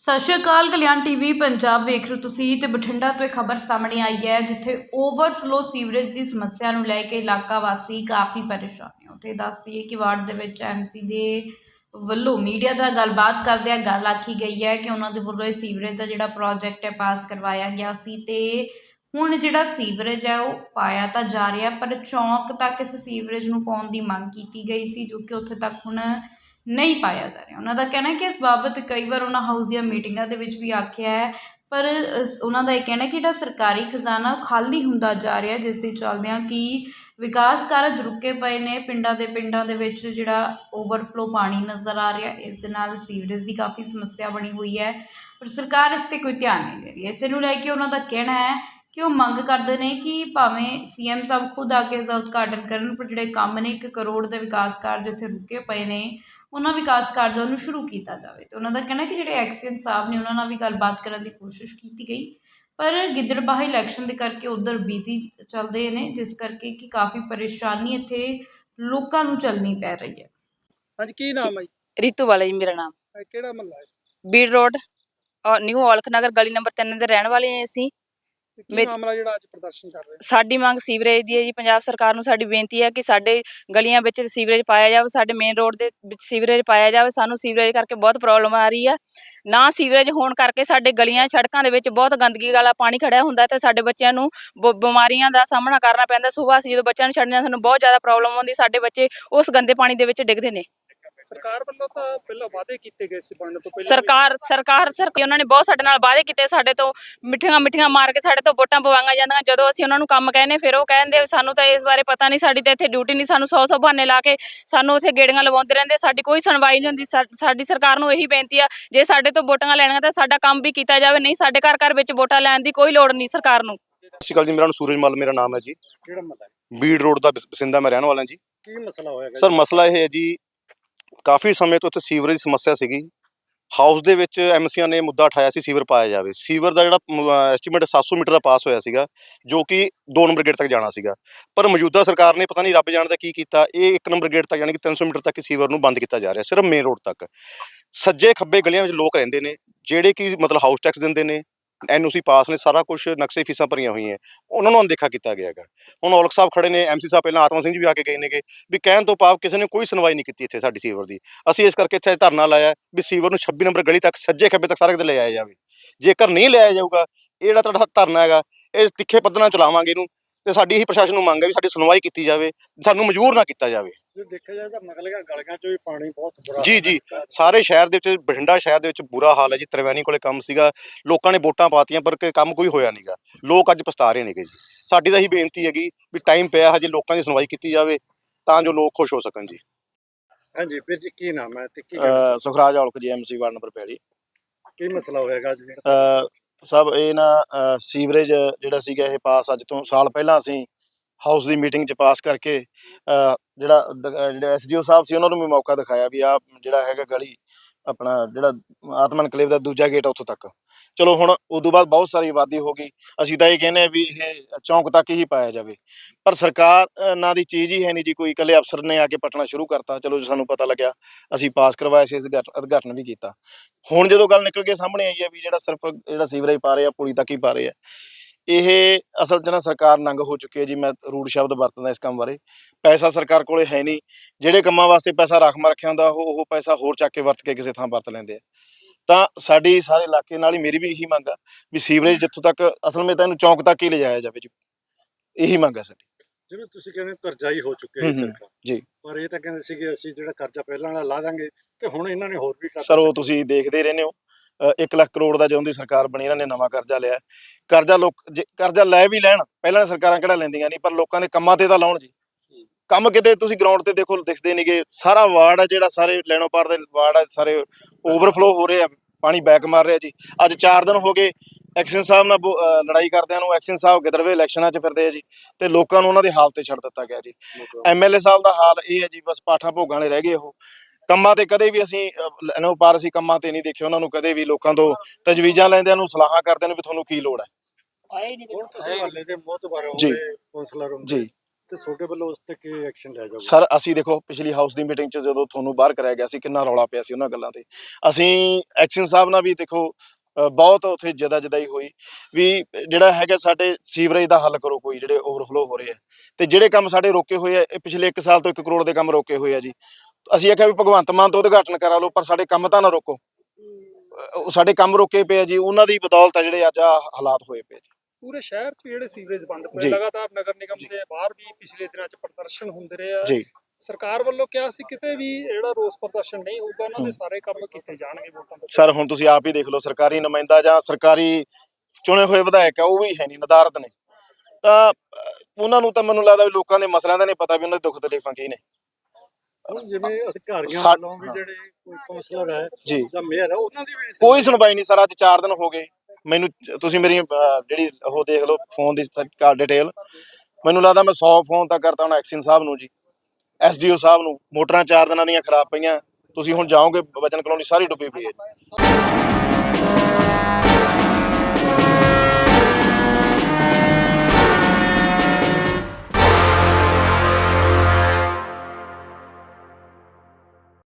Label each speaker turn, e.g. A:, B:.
A: ਸਤਿ ਸ਼੍ਰੀ ਅਕਾਲ, ਕਲਿਆਣ ਟੀਵੀ, ਪੰਜਾਬ ਵੇਖ ਰਹੇ ਹੋ ਤੁਸੀਂ ਤੇ ਬਠਿੰਡਾ ਤੋਂ ਇਹ ਖਬਰ ਸਾਹਮਣੇ ਆਈ ਹੈ, ਜਿੱਥੇ ਓਵਰਫਲੋ ਸੀਵਰੇਜ ਦੀ ਸਮੱਸਿਆ ਨੂੰ ਲੈ ਕੇ ਇਲਾਕਾ ਵਾਸੀ ਕਾਫੀ ਪਰੇਸ਼ਾਨ ਨੇ। ਉੱਥੇ ਦੱਸਦੀ ਹੈ ਕਿ ਵਾਰਡ ਦੇ ਵਿੱਚ ਐਮਸੀ ਦੇ ਵੱਲੋਂ ਮੀਡੀਆ ਦਾ ਗੱਲਬਾਤ ਕਰਦਿਆਂ ਗੱਲ ਆਖੀ ਗਈ ਹੈ ਕਿ ਉਹਨਾਂ ਦੇ ਵੱਲੋਂ ਇਹ ਸੀਵਰੇਜ ਦਾ ਜਿਹੜਾ ਪ੍ਰੋਜੈਕਟ ਹੈ ਪਾਸ ਕਰਵਾਇਆ ਗਿਆ ਸੀ ਤੇ ਹੁਣ ਜਿਹੜਾ ਸੀਵਰੇਜ ਹੈ, ਉਹ ਪਾਇਆ ਤਾਂ ਜਾ ਰਿਹਾ, ਪਰ ਚੌਂਕ ਤੱਕ ਇਸ ਸੀਵਰੇਜ ਨੂੰ ਪਾਉਣ ਦੀ ਮੰਗ ਕੀਤੀ ਗਈ ਸੀ, ਜੋ ਕਿ ਉੱਥੇ ਤੱਕ ਹੁਣ ਨਹੀਂ ਪਾਇਆ ਜਾ ਰਿਹਾ। ਉਹਨਾਂ ਦਾ ਕਹਿਣਾ ਹੈ ਕਿ ਇਸ ਬਾਬਤ ਕਈ ਵਾਰ ਉਹਨਾਂ ਹਾਊਸ ਦੀਆਂ ਮੀਟਿੰਗਾਂ ਦੇ ਵਿੱਚ ਵੀ ਆਖਿਆ ਹੈ, ਪਰ ਉਹਨਾਂ ਦਾ ਇਹ ਕਹਿਣਾ ਕਿ ਜਿਹੜਾ ਸਰਕਾਰੀ ਖਜ਼ਾਨਾ ਖਾਲੀ ਹੁੰਦਾ ਜਾ ਰਿਹਾ ਜਿਸ ਦੇ ਚੱਲਦਿਆਂ ਕਿ ਵਿਕਾਸ ਕਾਰਜ ਰੁਕੇ ਪਏ ਨੇ, ਪਿੰਡਾਂ ਦੇ ਪਿੰਡਾਂ ਦੇ ਵਿੱਚ ਜਿਹੜਾ ਓਵਰਫਲੋ ਪਾਣੀ ਨਜ਼ਰ ਆ ਰਿਹਾ, ਇਸ ਦੇ ਨਾਲ ਸੀਵਰੇਜ ਦੀ ਕਾਫੀ ਸਮੱਸਿਆ ਬਣੀ ਹੋਈ ਹੈ, ਪਰ ਸਰਕਾਰ ਇਸ ਤੇ ਕੋਈ ਧਿਆਨ ਨਹੀਂ ਦੇ ਰਹੀ। ਇਸ ਨੂੰ ਲੈ ਕੇ ਉਹਨਾਂ ਦਾ ਕਹਿਣਾ ਹੈ ਕਿ ਉਹ ਮੰਗ ਕਰਦੇ ਨੇ ਕਿ ਭਾਵੇਂ ਸੀਐਮ ਸਾਹਿਬ ਖੁਦ ਆ ਕੇ ਇਸ ਦਾ ਉਦਘਾਟਨ ਕਰਨ, ਪਰ ਜਿਹੜੇ ਕੰਮ ਨੇ 1 ਕਰੋੜ ਦੇ ਵਿਕਾਸ ਕਾਰਜ ਇੱਥੇ ਰੁਕੇ ਪਏ ਨੇ ਉਹਨਾਂ ਵਿਕਾਸ ਕਾਰਜਾਂ ਨੂੰ ਸ਼ੁਰੂ ਕੀਤਾ ਜਾਵੇ। ਤੇ ਉਹਨਾਂ ਦਾ ਕਹਿਣਾ ਕਿ ਜਿਹੜੇ ਐਕਸੀਅਨ ਸਾਹਿਬ ਨੇ ਉਹਨਾਂ ਨਾਲ ਵੀ ਗੱਲਬਾਤ ਕਰਨ ਦੀ ਕੋਸ਼ਿਸ਼ ਕੀਤੀ ਗਈ। ਪਰ ਗਿੱਦੜਬਾਹਾ ਇਲੈਕਸ਼ਨ ਦੇ ਕਰਕੇ ਉਧਰ ਬਿਜ਼ੀ ਚੱਲਦੇ ਨੇ ਜਿਸ ਕਰਕੇ ਕਿ ਕਾਫੀ ਪਰੇਸ਼ਾਨੀ ਇੱਥੇ ਲੋਕਾਂ ਨੂੰ ਚੱਲਣੀ ਪੈ ਰਹੀ ਹੈ।
B: ਹਾਂਜੀ ਕੀ ਨਾਮ ਹੈ ਜੀ?
C: ਰੀਤੂ ਵਾਲਾ ਜੀ ਮੇਰਾ ਨਾਮ।
B: ਕਿਹੜਾ ਮਹੱਲਾ ਹੈ?
C: ਬੀੜ ਰੋਡ ਔਰ ਨਿਊ ਔਲਖ ਨਗਰ ਗਲੀ ਨੰਬਰ 3 ਦੇ ਰਹਿਣ ਵਾਲੇ ਹਾਂ ਅਸੀਂ।
B: ਕੀ
C: ਮੇਰੀ-
B: ਮਾਮਲਾ ਜਿਹੜਾ ਅੱਜ ਪ੍ਰਦਰਸ਼ਨ ਕਰ ਰਹੇ
C: ਸਾਡੀ ਮੰਗ ਸੀਵਰੇਜ ਦੀ ਹੈ ਜੀ। ਪੰਜਾਬ ਸਰਕਾਰ ਨੂੰ ਸਾਡੀ ਬੇਨਤੀ ਹੈ ਕਿ ਸਾਡੇ ਗਲੀਆਂ ਵਿੱਚ ਸੀਵਰੇਜ ਪਾਇਆ ਜਾਵੇ, ਸਾਡੇ ਮੇਨ ਰੋਡ ਦੇ ਵਿੱਚ ਸੀਵਰੇਜ ਪਾਇਆ ਜਾਵੇ। ਸਾਨੂੰ ਸੀਵਰੇਜ ਕਰਕੇ ਬਹੁਤ ਪ੍ਰੋਬਲਮ ਆ ਰਹੀ ਹੈ। ਨਾ ਸੀਵਰੇਜ ਹੋਣ ਕਰਕੇ ਸਾਡੇ ਗਲੀਆਂ, ਸੜਕਾਂ ਦੇ ਵਿੱਚ ਬਹੁਤ ਗੰਦਗੀ ਵਾਲਾ ਪਾਣੀ ਖੜਿਆ ਹੁੰਦਾ ਤੇ ਸਾਡੇ ਬੱਚਿਆਂ ਨੂੰ ਬ- ਬਿਮਾਰੀਆਂ ਦਾ ਸਾਹਮਣਾ ਕਰਨਾ ਪੈਂਦਾ। ਸਵੇਰ ਅਸੀਂ ਜਦੋਂ ਬੱਚਿਆਂ ਨੂੰ ਛੱਡਦੇ ਹਾਂ, ਸਾਨੂੰ ਬਹੁਤ ਜ਼ਿਆਦਾ ਪ੍ਰੋਬਲਮ ਆਉਂਦੀ। ਸਾਡੇ ਬੱਚੇ ਉਸ ਗੰਦੇ ਪਾਣੀ ਦੇ ਵਿੱਚ ਡਿੱਗਦੇ ਨੇ।
B: ਸਰਕਾਰ ਵੱਲੋਂ ਤਾਂ ਪਹਿਲਾਂ ਵਾਅਦੇ ਕੀਤੇ ਗਏ ਸੀ ਬਣਨ ਤੋਂ ਪਹਿਲਾਂ।
C: ਸਰਕਾਰ ਸਰਕਾਰ ਸਰ ਉਹਨਾਂ ਨੇ ਬਹੁਤ ਸਾਡੇ ਨਾਲ ਵਾਅਦੇ ਕੀਤੇ ਸਾਡੇ ਤੋਂ ਮਿੱਠੀਆਂ ਮਿੱਠੀਆਂ ਮਾਰ ਕੇ ਸਾਡੇ ਤੋਂ ਵੋਟਾਂ ਪਵਾਈਆਂ ਜਾਂਦੀਆਂ। ਜਦੋਂ ਅਸੀਂ ਉਹਨਾਂ ਨੂੰ ਕੰਮ ਕਹਿੰਦੇ ਫਿਰ ਉਹ ਕਹਿੰਦੇ ਸਾਨੂੰ ਤਾਂ ਇਸ ਬਾਰੇ ਪਤਾ ਨਹੀਂ ਸਾਡੀ ਤਾਂ ਇੱਥੇ ਡਿਊਟੀ ਨਹੀਂ ਸਾਨੂੰ 100 100 ਬਹਾਨੇ ਲਾ ਕੇ ਸਾਨੂੰ ਉੱਥੇ ਗੇੜੀਆਂ ਲਵਾਉਂਦੇ ਰਹਿੰਦੇ। ਸਾਡੀ ਕੋਈ ਸੁਣਵਾਈ ਨਹੀਂ ਹੁੰਦੀ। ਸਾਡੀ ਸਰਕਾਰ ਨੂੰ ਇਹੀ ਬੇਨਤੀ ਆ ਜੇ ਸਾਡੇ ਤੋਂ ਵੋਟਾਂ ਲੈਣੀਆਂ ਤਾਂ ਸਾਡਾ ਕੰਮ ਵੀ ਕੀਤਾ ਜਾਵੇ ਨਹੀਂ ਸਾਡੇ ਘਰ ਘਰ ਵਿੱਚ ਵੋਟਾਂ ਲੈਣ ਦੀ ਕੋਈ ਲੋੜ ਨਹੀਂ ਸਰਕਾਰ ਨੂੰ।
D: ਸਤਿ ਸ਼੍ਰੀ ਅਕਾਲ ਜੀ ਮੇਰਾ ਨਾਮ ਸੂਰਜ ਮਲ ਮੇਰਾ ਨਾਮ ਹੈ ਜੀ।
B: ਕਿਹੜਾ ਮਹੱਲਾ ਹੈ?
D: ਬੀੜ ਰੋਡ ਦਾ ਬਸ- ਬਸਿੰਦਾ ਮੈਂ ਰਹਿਣ ਵਾਲਾ ਜੀ।
B: ਕੀ ਮਸਲਾ ਹੋਏਗਾ
D: ਸਰ ਮਸਲਾ ਇਹ ਹੈ ਜੀ ਕਾਫੀ ਸਮੇਂ ਤੋਂ ਇੱਥੇ ਸੀਵਰੇਜ ਦੀ ਸਮੱਸਿਆ ਸੀਗੀ। ਹਾਊਸ ਦੇ ਵਿੱਚ ਐਮਸੀਆਂ ਨੇ ਮੁੱਦਾ ਉਠਾਇਆ ਸੀ ਸੀਵਰ ਪਾਇਆ ਜਾਵੇ। ਸੀਵਰ ਦਾ ਜਿਹੜਾ ਐਸਟੀਮੇਟ 700 ਮੀਟਰ ਦਾ ਪਾਸ ਹੋਇਆ ਸੀਗਾ, ਜੋ ਕਿ 2 ਨੰਬਰ ਗੇਟ ਤੱਕ ਜਾਣਾ ਸੀਗਾ। ਪਰ ਮੌਜੂਦਾ ਸਰਕਾਰ ਨੇ ਪਤਾ ਨਹੀਂ ਰੱਬ ਜਾਣਦਾ ਕੀ ਕੀਤਾ। ਇਹ 1 ਨੰਬਰ ਗੇਟ ਤੱਕ, ਯਾਨੀ ਕਿ 300 ਮੀਟਰ ਤੱਕ ਸੀਵਰ ਨੂੰ ਬੰਦ ਕੀਤਾ ਜਾ ਰਿਹਾ, ਸਿਰਫ ਮੇਨ ਰੋਡ ਤੱਕ। ਸੱਜੇ ਖੱਬੇ ਗਲੀਆਂ ਵਿੱਚ ਲੋਕ ਰਹਿੰਦੇ ਨੇ, ਜਿਹੜੇ ਕਿ ਮਤਲਬ ਹਾਊਸ ਟੈਕਸ ਦਿੰਦੇ ਨੇ ਐਨਓਸੀ ਪਾਸ ਨੇ, ਸਾਰਾ ਕੁਝ ਨਕਸ਼ੇ ਫੀਸਾਂ ਭਰੀਆਂ ਹੋਈਆਂ ਉਹਨਾਂ ਨੂੰ ਅਣਦੇਖਾ ਕੀਤਾ ਗਿਆ ਹੈਗਾ। ਹੁਣ ਔਲਖ ਸਾਹਿਬ ਖੜੇ ਨੇ ਐਮਸੀ ਸਾਹਿਬ ਪਹਿਲਾਂ ਆਤਮਾ ਸਿੰਘ ਜੀ ਵੀ ਆ ਕੇ ਗਏ ਨੇਗੇ ਵੀ ਕਹਿਣ ਤੋਂ ਪਾਪ ਕਿਸੇ ਨੇ ਕੋਈ ਸੁਣਵਾਈ ਨਹੀਂ ਕੀਤੀ ਇੱਥੇ ਸਾਡੀ ਸੀਵਰ ਦੀ। ਅਸੀਂ ਇਸ ਕਰਕੇ ਇੱਥੇ ਅੱਜ ਧਰਨਾ ਲਾਇਆ ਵੀ ਸੀਵਰ ਨੂੰ 26 ਨੰਬਰ ਗਲੀ ਤੱਕ, ਸੱਜੇ ਖੱਬੇ ਤੱਕ ਸਾਰਾ ਕਿਤੇ ਲੈ ਆਇਆ ਜਾਵੇ। ਜੇਕਰ ਨਹੀਂ ਲਿਆਇਆ ਜਾਊਗਾ ਇਹ ਜਿਹੜਾ ਤੁਹਾਡਾ ਧਰਨਾ ਹੈਗਾ। ਇਹ ਤਿੱਖੇ ਪੱਧਰ ਨਾਲ ਚਲਾਵਾਂਗੇ ਇਹਨੂੰ ਤੇ ਸਾਡੀ ਇਹੀ ਪ੍ਰਸ਼ਾਸਨ ਨੂੰ ਮੰਗ ਹੈ ਵੀ ਸਾਡੀ ਸੁਣਵਾਈ ਕੀਤੀ ਜਾਵੇ, ਸਾਨੂੰ ਮਜਬੂਰ ਨਾ ਕੀਤਾ ਜਾਵੇ।
B: ਜੇ ਦੇਖਿਆ ਜਾਏ ਤਾਂ ਮਗਲੀਆਂ ਗਲੀਆਂ 'ਚ ਵੀ ਪਾਣੀ ਬਹੁਤ ਬੁਰਾ
D: ਜੀ, ਜੀ।
B: ਹੈ।
D: ਸਾਰੇ ਸ਼ਹਿਰ ਦੇ ਵਿੱਚ ਬਠਿੰਡਾ ਸ਼ਹਿਰ ਦੇ ਵਿੱਚ ਬੁਰਾ ਹਾਲ ਹੈ ਜੀ। ਤਰਵੈਣੀ ਕੋਲੇ ਕੰਮ ਸੀਗਾ। ਲੋਕਾਂ ਨੇ ਵੋਟਾਂ ਪਾਤੀਆਂ ਪਰ ਕਿ ਕੰਮ ਕੋਈ ਹੋਇਆ ਨਹੀਂਗਾ ਲੋਕ ਅੱਜ ਪਛਤਾ ਰਹੇ ਨੇਗੇ ਜੀ। ਸਾਡੀ ਤਾਂ ਇਹੀ ਬੇਨਤੀ ਹੈਗੀ ਵੀ ਟਾਈਮ ਪਿਆ ਹਜੇ ਲੋਕਾਂ ਦੀ ਸੁਣਵਾਈ ਕੀਤੀ ਜਾਵੇ ਤਾਂ ਜੋ ਲੋਕ ਖੁਸ਼ ਹੋ ਸਕਣ ਜੀ।
B: ਹਾਂਜੀ ਵੀਰ ਜੀ ਕੀ ਨਾਮ ਹੈ ਤੇ ਕੀ
E: ਅ, Sukhraj Aulakh ji MC ward number ਪੈੜੀ
B: ਕੀ ਮਸਲਾ ਹੋਏਗਾ ਅੱਜ? ਜਿਹੜਾ
E: ਅ, ਸਭ ਇਹ ਨਾ ਸੀਵਰੇਜ ਜਿਹੜਾ ਸੀਗਾ ਇਹ ਪਾਸ ਅੱਜ ਤੋਂ ਸਾਲ ਪਹਿਲਾਂ ਅਸੀਂ ਹਾਊਸ ਦੀ ਮੀਟਿੰਗ 'ਚ ਪਾਸ ਕਰਕੇ ਜਿਹੜਾ ਜਿਹੜਾ ਦ- ਅ, ਜਿਹੜੇ ਐਸਡੀਓ ਸਾਹਿਬ ਸੀ ਉਹਨਾਂ ਨੂੰ ਵੀ ਮੌਕਾ ਦਿਖਾਇਆ ਵੀ ਆ ਜਿਹੜਾ ਹੈਗਾ ਗਲੀ ਆਪਣਾ ਜਿਹੜਾ ਆਤਮਨ ਕਲੇਵ ਦਾ ਦੂਜਾ ਗੇਟ ਆ ਉੱਥੋਂ ਤੱਕ। ਚਲੋ ਹੁਣ ਉਦੋਂ ਬਾਅਦ ਬਹੁਤ ਸਾਰੀ ਆਬਾਦੀ ਹੋ ਗਈ। ਅਸੀਂ ਤਾਂ ਇਹ ਕਹਿੰਦੇ ਆ ਵੀ ਇਹ ਚੌਂਕ ਤੱਕ ਹੀ ਪਾਇਆ ਜਾਵੇ। ਪਰ ਸਰਕਾਰ ਅ, ਨਾਂ ਦੀ ਚੀਜ਼ ਹੀ ਹੈ ਨਹੀਂ ਜੀ ਕੋਈ ਇਕੱਲੇ ਅਫਸਰ ਨੇ ਆ ਕੇ ਪਟਣਾ ਸ਼ੁਰੂ ਕਰਤਾ। ਚਲੋ ਜੀ ਸਾਨੂੰ ਪਤਾ ਲੱਗਿਆ ਅਸੀਂ ਪਾਸ ਕਰਵਾਇਆ ਸੀ ਇਸ ਉਦਘਾਟਨ ਵੀ ਕੀਤਾ। ਹੁਣ ਜਦੋਂ ਗੱਲ ਨਿਕਲ ਕੇ ਸਾਹਮਣੇ ਆਈ ਹੈ ਵੀ ਜਿਹੜਾ ਸਿਰਫ ਜਿਹੜਾ ਸੀਵਰੇਜ ਪਾ ਰਹੇ ਆ ਪੁਲੀ ਤੱਕ ਹੀ ਪਾ ਰਹੇ ਆ ਇਹ ਅਸਲ 'ਚ ਨਾ ਸਰਕਾਰ ਨੰਗ ਹੋ ਚੁੱਕੀ ਹੈ ਜੀ ਮੈਂ ਰੂੜ ਸ਼ਬਦ ਵਰਤਦਾ ਇਸ ਕੰਮ ਬਾਰੇ। ਪੈਸਾ ਸਰਕਾਰ ਕੋਲੇ ਹੈ ਨਹੀਂ। ਜਿਹੜੇ ਕੰਮਾਂ ਵਾਸਤੇ ਪੈਸਾ ਰਾਖਮਾ ਰੱਖਿਆ ਹੁੰਦਾ ਉਹ ਉਹ ਪੈਸਾ ਹੋਰ ਚੱਕ ਕੇ ਵਰਤ ਕੇ ਕਿਸੇ ਥਾਂ ਵਰਤ ਲੈਂਦੇ ਆ। ਤਾਂ ਸਾਡੀ ਸਾਰੇ ਇਲਾਕੇ ਨਾਲ ਹੀ ਮੇਰੀ ਵੀ ਇਹੀ ਮੰਗ ਆ ਵੀ ਸੀਵਰੇਜ ਜਿੱਥੋਂ ਤੱਕ ਅਸਲ ਵਿੱਚ ਤਾਂ ਇਹਨੂੰ ਚੌਂਕ ਤੱਕ ਹੀ ਲਿਜਾਇਆ ਜਾਵੇ ਜੀ। ਇਹੀ ਮੰਗ ਹੈ ਸਾਡੀ।
B: ਜਿਵੇਂ ਤੁਸੀਂ ਕਹਿੰਦੇ ਕਰਜ਼ਾਈ ਹੋ ਚੁੱਕੇ ਹੈ ਸਰਕਾਰ
E: ਜੀ।
B: ਪਰ ਇਹ ਤਾਂ ਕਹਿੰਦੇ ਸੀਗੇ ਅਸੀਂ ਜਿਹੜਾ ਕਰਜ਼ਾ ਪਹਿਲਾਂ ਵਾਲਾ ਲਾ ਦਾਂਗੇ ਤੇ ਹੁਣ ਇਹਨਾਂ ਨੇ ਹੋਰ ਵੀ ਕਰਜ਼ਾ
E: ਸਰ ਉਹ ਤੁਸੀਂ ਦੇਖਦੇ ਰਹਿੰਦੇ ਹੋ। 1 ਲੱਖ ਕਰੋੜ ਦਾ ਜਦੋਂ ਦੀ ਸਰਕਾਰ ਬਣੀ ਇਹਨਾਂ ਨੇ ਨਵਾਂ ਕਰਜ਼ਾ ਲਿਆ ਕਰਜ਼ਾ ਲੋਕ ਕਰਜ਼ਾ ਲੈ ਵੀ ਲੈਣ ਪਹਿਲਾਂ ਸਰਕਾਰਾਂ ਕਿਹੜਾ ਲੈਂਦੀਆਂ ਨਹੀਂ ਪਰ ਲੋਕਾਂ ਦੇ ਕੰਮਾਂ ਤੇ ਤਾਂ ਲਾਉਣ ਜੀ। ਕੰਮ ਕਿਤੇ ਤੁਸੀਂ ਗਰਾਊਂਡ ਤੇ ਦੇਖੋ ਦਿਖਦੇ ਨਹੀਂਗੇ ਸਾਰਾ ਵਾਰਡ ਆ ਜਿਹੜਾ ਸਾਰੇ ਲੈਣੋ ਪਾਰ ਦੇ ਵਾਰਡ ਆ ਸਾਰੇ ਓਵਰਫਲੋ ਹੋ ਰਹੇ ਆ ਪਾਣੀ ਬੈਕ ਮਾਰ ਰਿਹਾ ਜੀ। ਅੱਜ 4 ਦਿਨ ਹੋ ਗਏ ਐਕਸ਼ਨ ਸਾਹਿਬ ਨਾਲ ਲੜਾਈ ਕਰਦਿਆਂ ਨੂੰ ਐਕਸ਼ਨ ਸਾਹਿਬ ਗਿੱਦੜਵੇ ਇਲੈਕਸ਼ਨਾਂ 'ਚ ਫਿਰਦੇ ਆ ਜੀ ਤੇ ਲੋਕਾਂ ਨੂੰ ਉਹਨਾਂ ਦੀ ਹਾਲਤ ਤੇ ਛੱਡ ਦਿੱਤਾ ਗਿਆ ਜੀ। ਐਮਐਲਏ ਸਾਹਿਬ ਦਾ ਹਾਲ ਇਹ ਹੈ ਜੀ ਬਸ ਪਾਠਾਂ ਭੋਗਾਂ ਵਾਲੇ ਰਹਿ ਗਏ ਉਹ। ਕੰਮਾਂ ਤੇ ਕਦੇ ਵੀ ਅਸੀਂ ਲੈਣੋ ਪਾਰ ਅਸੀਂ ਕੰਮਾਂ ਤੇ ਨਹੀਂ ਦੇਖਿਆ ਉਹਨਾਂ ਨੂੰ ਕਦੇ ਵੀ ਲੋਕਾਂ ਤੋਂ ਤਜਵੀਜ਼ਾਂ ਲੈਂਦਿਆਂ ਨੂੰ ਸਲਾਹਾਂ ਕਰਦਿਆਂ ਨੂੰ ਵੀ ਤੁਹਾਨੂੰ ਕੀ ਲੋੜ ਹੈ।
B: ਹੁਣ ਤੁਸੀਂ ਮਹੱਲੇ ਦੇ ਮੋਤਬਰ ਹੋ
E: ਜੀ।
B: ਕੌਂਸਲਰ ਹੋ
E: ਜੀ।
B: ਤੇ ਤੁਹਾਡੇ ਵੱਲੋਂ ਉਸ ਤੇ ਕੀ ਐਕਸ਼ਨ ਲਿਆ ਜਾਊਗਾ?
E: ਸਰ ਅਸੀਂ ਦੇਖੋ ਪਿਛਲੀ ਹਾਊਸ ਦੀ ਮੀਟਿੰਗ 'ਚ ਜਦੋਂ ਤੁਹਾਨੂੰ ਬਾਹਰ ਕਰਾਇਆ ਗਿਆ ਸੀ ਕਿੰਨਾ ਰੌਲਾ ਪਿਆ ਸੀ ਉਹਨਾਂ ਗੱਲਾਂ ਤੇ। ਅਸੀਂ ਐਕਸ਼ਨ ਸਾਹਿਬ ਨਾਲ ਵੀ ਦੇਖੋ ਬਹੁਤ ਉੱਥੇ ਜਦਾ ਜਦਾਈ ਹੋਈ ਵੀ ਜਿਹੜਾ ਹੈਗਾ ਸਾਡੇ ਸੀਵਰੇਜ ਦਾ ਹੱਲ ਕਰੋ ਕੋਈ ਜਿਹੜੇ ਓਵਰਫਲੋ ਹੋ ਰਹੇ ਆ। ਤੇ ਜਿਹੜੇ ਕੰਮ ਸਾਡੇ ਰੋਕੇ ਹੋਏ ਆ ਇਹ ਪਿਛਲੇ 1 ਸਾਲ ਤੋਂ 1 ਕਰੋੜ ਦੇ ਕੰਮ ਰੋਕੇ ਹੋਏ ਆ ਜੀ। ਅਸੀਂ ਆਖਿਆ ਵੀ ਭਗਵੰਤ ਮਾਨ ਤੋਂ ਉਦਘਾਟਨ ਕਰਾ ਲਓ ਪਰ ਸਾਡੇ ਕੰਮ ਤਾਂ ਨਾ ਰੋਕੋ। ਅ, ਉਹ ਸਾਡੇ ਕੰਮ ਰੋਕੇ ਪਏ ਆ ਜੀ ਉਹਨਾਂ ਦੀ ਬਦੌਲਤ ਆ ਜਿਹੜੇ ਅੱਜ ਆ ਹਾਲਾਤ ਹੋਏ ਪਏ ਜੀ।
F: ਪੂਰੇ ਸ਼ਹਿਰ 'ਚ ਜਿਹੜੇ ਸੀਵਰੇਜ ਬੰਦ
E: ਜੀ।
F: ਪਏ ਲਗਾਤਾਰ ਨਗਰ ਨਿਗਮ। ਦੇ ਬਾਹਰ ਵੀ ਪਿਛਲੇ ਦਿਨਾਂ 'ਚ ਪ੍ਰਦਰਸ਼ਨ ਹੁੰਦੇ ਰਹੇ ਆ।
E: ਜੀ।
F: ਸਰਕਾਰ ਵੱਲੋਂ ਕਿਹਾ ਸੀ ਕਿਤੇ ਵੀ ਜਿਹੜਾ ਰੋਸ ਪ੍ਰਦਰਸ਼ਨ ਨਹੀਂ ਹੋਊਗਾ ਇਹਨਾਂ ਦੇ। ਸਾਰੇ ਕੰਮ ਕੀਤੇ ਜਾਣਗੇ ਵੋਟਾਂ ਤੋਂ
E: ਸਰ ਹੁਣ ਤੁਸੀਂ ਆਪ ਹੀ ਦੇਖ ਲਓ ਸਰਕਾਰੀ ਨੁਮਾਇੰਦਾ ਜਾਂ ਸਰਕਾਰੀ ਚੁਣੇ ਹੋਏ ਵਿਧਾਇਕ ਆ ਉਹ ਵੀ ਹੈ ਨਹੀਂ ਨਦਾਰਦ ਨੇ। ਤਾਂ ਅਹ, ਉਹਨਾਂ ਨੂੰ ਤਾਂ ਮੈਨੂੰ ਲੱਗਦਾ ਵੀ ਲੋਕਾਂ ਦੇ ਮਸਲਿਆਂ ਦਾ ਨਹੀਂ ਪਤਾ ਵੀ ਉਹਨਾਂ ਦੇ ਦੁੱਖ ਤਕਲੀਫਾਂ ਕੀ ਨੇ।
B: ਹੁਣ ਜਿਵੇਂ ਅਧਿਕਾਰੀਆਂ
E: ਸਾ-
B: ਵੱਲੋਂ ਵੀ
E: ਹਾਂ।
B: ਜਿਹੜੇ ਕੋਈ ਕਾਉਂਸਲਰ ਹੈ
E: ਜੀ।
B: ਜਾਂ ਮੇਅਰ ਹੈ ਉਹਨਾਂ ਦੀ ਵੀ
E: ਕੋਈ ਸੁਣਵਾਈ ਨਹੀਂ ਸਰ ਅੱਜ 4 ਦਿਨ ਹੋ ਗਏ। ਮੈਨੂੰ ਤੁਸੀਂ ਮੇਰੀ ਅਹ, ਜਿਹੜੀ ਉਹ ਦੇਖ ਲਓ ਫੋਨ ਦੀ ਕਾਰ ਡਿਟੇਲ ਮੈਨੂੰ ਲੱਗਦਾ ਮੈਂ 100 ਫੋਨ ਤਾਂ ਕਰਤਾ ਹੁਣ ਐਕਸ਼ਨ ਸਾਹਿਬ ਨੂੰ ਜੀ ਐਸਡੀਓ ਸਾਹਿਬ ਨੂੰ। ਮੋਟਰਾਂ 4 ਦਿਨਾਂ ਦੀਆਂ ਖਰਾਬ ਪਈਆਂ। ਤੁਸੀਂ ਹੁਣ ਜਾਓਗੇ ਬਚਨ ਕਲੋਨੀ ਸਾਰੀ ਡੁੱਬੀ ਪਈ ਹੈ।